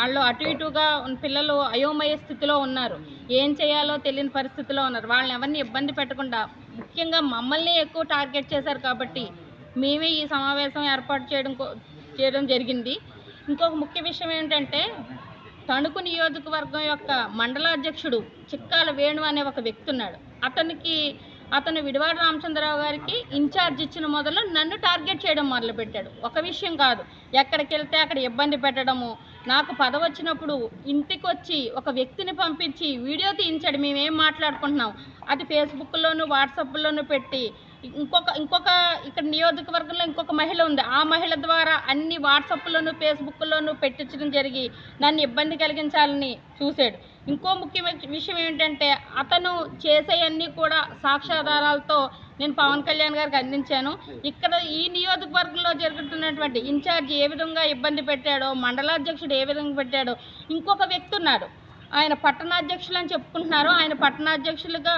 వాళ్ళు అటు ఇటుగా పిల్లలు అయోమయ స్థితిలో ఉన్నారు. ఏం చేయాలో తెలియని పరిస్థితిలో ఉన్నారు. వాళ్ళని ఎవరిని ఇబ్బంది పెట్టకుండా ముఖ్యంగా మమ్మల్ని ఎక్కువ టార్గెట్ చేశారు కాబట్టి మేమే ఈ సమావేశం ఏర్పాటు చేయడం చేయడం జరిగింది. ఇంకొక ముఖ్య విషయం ఏంటంటే తణుకు నియోజకవర్గం యొక్క మండలాధ్యక్షుడు చిక్కాల వేణు అనే ఒక వ్యక్తి ఉన్నాడు. అతనికి అతను విడివాడ రామచంద్రరావు గారికి ఇన్ఛార్జ్ ఇచ్చిన మొదలు నన్ను టార్గెట్ చేయడం మొదలుపెట్టాడు. ఒక విషయం కాదు. ఎక్కడికి వెళ్తే అక్కడ ఇబ్బంది పెట్టడము నాకు పద వచ్చినప్పుడు ఇంటికి వచ్చి ఒక వ్యక్తిని పంపించి వీడియో తీయించాడు మేమేం మాట్లాడుకుంటున్నాం? అది ఫేస్బుక్లోను వాట్సాప్లోను పెట్టి ఇంకొక ఇంకొక ఇక్కడ నియోజకవర్గంలో ఇంకొక మహిళ ఉంది. ఆ మహిళ ద్వారా అన్ని వాట్సాప్లోను ఫేస్బుక్లోను పెట్టించడం జరిగి నన్ను ఇబ్బంది కలిగించాలని చూశాడు. ఇంకో ముఖ్యమైన విషయం ఏంటంటే అతను చేసేవన్నీ కూడా సాక్ష్యాధారాలతో నేను పవన్ కళ్యాణ్ గారికి అందించాను. ఇక్కడ ఈ నియోజకవర్గంలో జరుగుతున్నటువంటి ఇన్ఛార్జ్ ఏ విధంగా ఇబ్బంది పెట్టాడో మండలాధ్యక్షుడు ఏ విధంగా పెట్టాడో ఇంకొక వ్యక్తి ఉన్నాడు. ఆయన పట్టణాధ్యక్షులు అని చెప్పుకుంటున్నారు. ఆయన పట్టణాధ్యక్షులుగా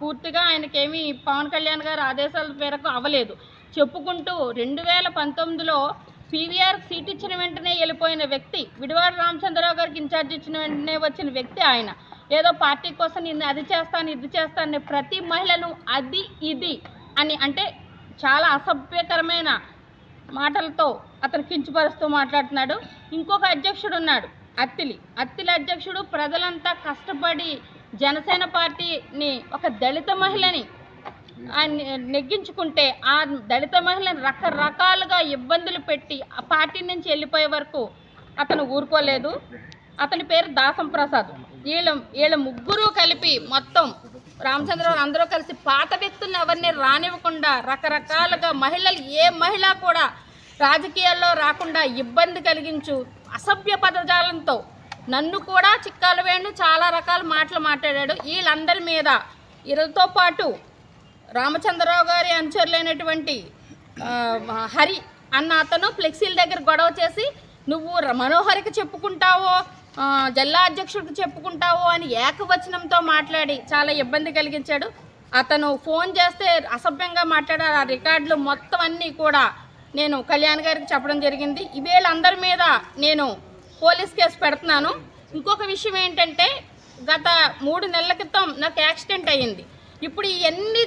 పూర్తిగా ఆయనకేమీ పవన్ కళ్యాణ్ గారి ఆదేశాల మేరకు అవ్వలేదు. చెప్పుకుంటూ రెండు వేల పంతొమ్మిదిలో పీవీఆర్ సీట్ ఇచ్చిన వెంటనే వెళ్ళిపోయిన వ్యక్తి విడివాడ రామచంద్రరావు గారికి ఇన్ఛార్జ్ ఇచ్చిన వెంటనే వచ్చిన వ్యక్తి ఆయన. ఏదో పార్టీ కోసం నేను అది చేస్తాను ఇది చేస్తాను ప్రతి మహిళను అది ఇది అని అంటే చాలా అసభ్యకరమైన మాటలతో అతను కించపరుస్తూ మాట్లాడుతున్నాడు. ఇంకొక అధ్యక్షుడు ఉన్నాడు అత్తిలి. అత్తిలి అధ్యక్షుడు ప్రజలంతా కష్టపడి జనసేన పార్టీని ఒక దళిత మహిళని ఆయన నెగ్గించుకుంటే ఆ దళిత మహిళని రకరకాలుగా ఇబ్బందులు పెట్టి ఆ పార్టీ నుంచి వెళ్ళిపోయే వరకు అతను ఊరుకోలేదు. అతని పేరు దాసం ప్రసాద్ వీళ్ళ వీళ్ళ ముగ్గురు కలిపి మొత్తం రామచంద్రరావు అందరూ కలిసి పాత వ్యక్తులను ఎవరిని రానివ్వకుండా రకరకాలుగా మహిళలు ఏ మహిళ కూడా రాజకీయాల్లో రాకుండా ఇబ్బంది కలిగించు అసభ్య పదజాలంతో నన్ను కూడా చిక్కాలు వేణు చాలా రకాల మాటలు మాట్లాడాడు. వీళ్ళందరి మీద వీళ్ళతో పాటు రామచంద్రరావు గారి అనుచరులైనటువంటి హరి అన్న అతను ఫ్లెక్సీల దగ్గర గొడవ చేసి నువ్వు ర- మనోహరికి చెప్పుకుంటావో జిల్లా అధ్యక్షుడికి చెప్పుకుంటావు అని ఏకవచనంతో మాట్లాడి చాలా ఇబ్బంది కలిగించాడు. అతను ఫోన్ చేస్తే అసభ్యంగా మాట్లాడారు. ఆ రికార్డులు మొత్తం అన్నీ కూడా నేను కళ్యాణ్ గారికి చెప్పడం జరిగింది. వీళ్ళందరి మీద నేను పోలీస్ కేసు పెడుతున్నాను. ఇంకొక విషయం ఏంటంటే గత మూడు నెలల క్రితం నాకు యాక్సిడెంట్ అయ్యింది. ఇప్పుడు ఇవన్నీ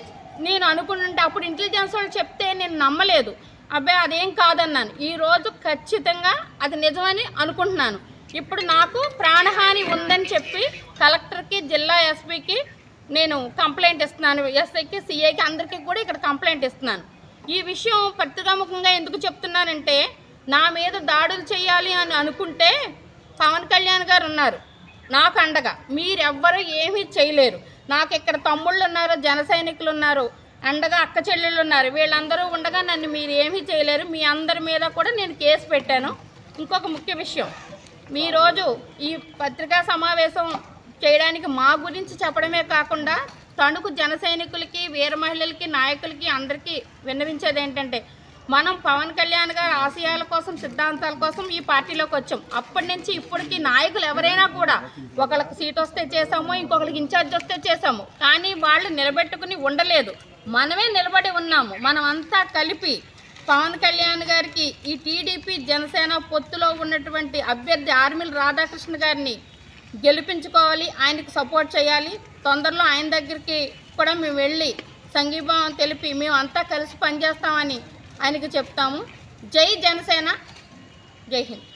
నేను అనుకుంటుంటే అప్పుడు ఇంటెలిజెన్స్ వాళ్ళు చెప్తే నేను నమ్మలేదు. అబ్బాయి అదేం కాదన్నాను. ఈరోజు ఖచ్చితంగా అది నిజమని అనుకుంటున్నాను. ఇప్పుడు నాకు ప్రాణహాని ఉందని చెప్పి కలెక్టర్కి జిల్లా ఎస్పీకి నేను కంప్లైంట్ ఇస్తున్నాను. ఎస్ఐకి సిఐకి అందరికీ కూడా ఇక్కడ కంప్లైంట్ ఇస్తున్నాను. ఈ విషయం పత్రికాముఖంగా ఎందుకు చెప్తున్నానంటే నా మీద దాడులు చేయాలి అని అనుకుంటే పవన్ కళ్యాణ్ గారు ఉన్నారు. నాకు అండగా. మీరెవ్వరూ ఏమీ చేయలేరు. నాకు ఇక్కడ తమ్ముళ్ళు ఉన్నారు జన సైనికులు ఉన్నారు అండగా అక్క చెల్లెళ్ళు ఉన్నారు. వీళ్ళందరూ ఉండగా నన్ను మీరు ఏమీ చేయలేరు. మీ అందరి మీద కూడా నేను కేసు పెట్టాను. ఇంకొక ముఖ్య విషయం. మీ రోజు ఈ పత్రికా సమావేశం చేయడానికి మా గురించి చెప్పడమే కాకుండా తణుకు జన సైనికులకి వీర మహిళలకి నాయకులకి అందరికీ విన్నవించేది ఏంటంటే మనం పవన్ కళ్యాణ్ గారి ఆశయాల కోసం సిద్ధాంతాల కోసం ఈ పార్టీలోకి వచ్చాం. అప్పటి నుంచి ఇప్పటికి నాయకులు ఎవరైనా కూడా ఒకళ్ళకి సీట్ వస్తే చేసాము ఇంకొకరికి ఇన్ఛార్జ్ వస్తే చేసాము కానీ వాళ్ళు నిలబెట్టుకుని ఉండలేదు. మనమే నిలబడి ఉన్నాము. మనం అంతా కలిపి పవన్ కళ్యాణ్ గారికి ఈ టీడీపీ జనసేన పొత్తులో ఉన్నటువంటి అభ్యర్థి ఆర్మిల్ రాధాకృష్ణ గారిని గెలిపించుకోవాలి ఆయనకి సపోర్ట్ చేయాలి. తొందరలో ఆయన దగ్గరికి కూడా మేము వెళ్ళి సంఘీభావం తెలిపి మేము అంతా కలిసి పనిచేస్తామని ఆయనకు చెప్తాము. జై జనసేన జై హింద్.